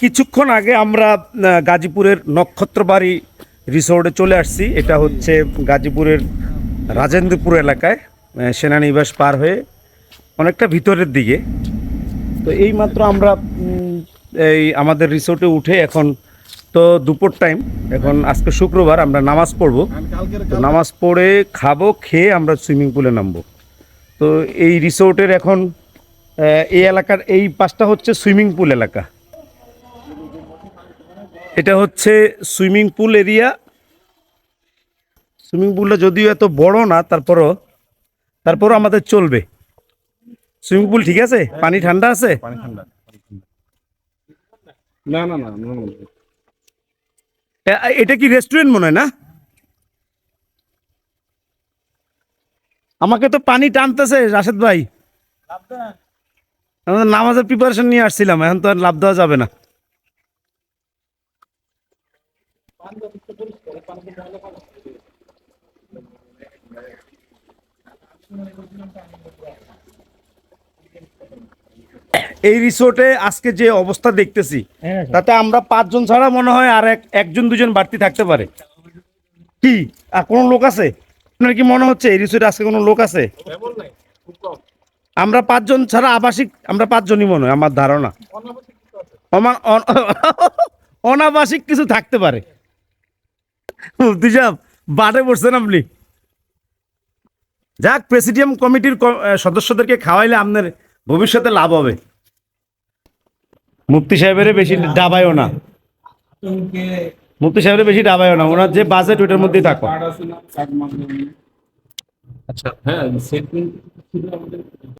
কিছুক্ষণ আগে আমরা গাজীপুরের নক্ষত্রবাড়ি রিসোর্টে চলে আসছি। এটা হচ্ছে গাজীপুরের রাজেন্দ্রপুর এলাকায় সেনানিবাস পার হয়ে অনেকটা ভিতরের দিকে। তো এই মাত্র আমরা এই আমাদের রিসোর্টে উঠে এখন তো দুপুর টাইম এখন আজকে শুক্রবার আমরা নামাজ পড়ব। তো নামাজ পড়ে খাব, খেয়ে আমরা সুইমিং পুলে নামবো। তো এই রিসোর্টের এখন এই এলাকার, এই পাশটা হচ্ছে সুইমিং পুল এলাকা। এটা হচ্ছে সুইমিং পুল এরিয়া। সুইমিং পুলটা যদিও এত বড় না তারপরও তারপরও আমাদের চলবে। সুইমিং পুল ঠিক আছে? পানি ঠান্ডা আছে? পানি ঠান্ডা। না না না না না। এ- এটা কি রেস্টুরেন্ট মনে হয় না? আমাকে তো পানি টানতেছে রাশেদ ভাই। আমাদের নামাজের প্রিপারেশন নিয়ে আসছিলাম এখন তো আর লাভ দেওয়া যাবে না। এই রিসোর্টে আজকে যে অবস্থা দেখতেছি তাতে আমরা পাঁচজন ছাড়া মনে হয় আর এক একজন দুজন বাড়তি থাকতে পারে। কি? আর কোনো লোক আছে? আপনার কি মনে হচ্ছে এই রিসোর্টে আজকে কোনো লোক আছে? আমরা পাঁচজন ছাড়া আবাসিক আমরা পাঁচজনই মনে হয় আমার ধারণা। অনাবাসিক কিছু থাকতে পারে। মুফতি সাহেব, বাটে পড়ছেন আপনি। যাক, প্রেসিডিয়াম কমিটির সদস্যদেরকে খাওয়াইলে আপনার ভবিষ্যতে লাভ হবে। মুফতি সাহেবের বেশি ডাবায়ও না। মুফতি সাহেবের বেশি ডাবায়ও না। ওনার যে বাজেট ওইটার মধ্যেই থাকো আচ্ছা হ্যাঁ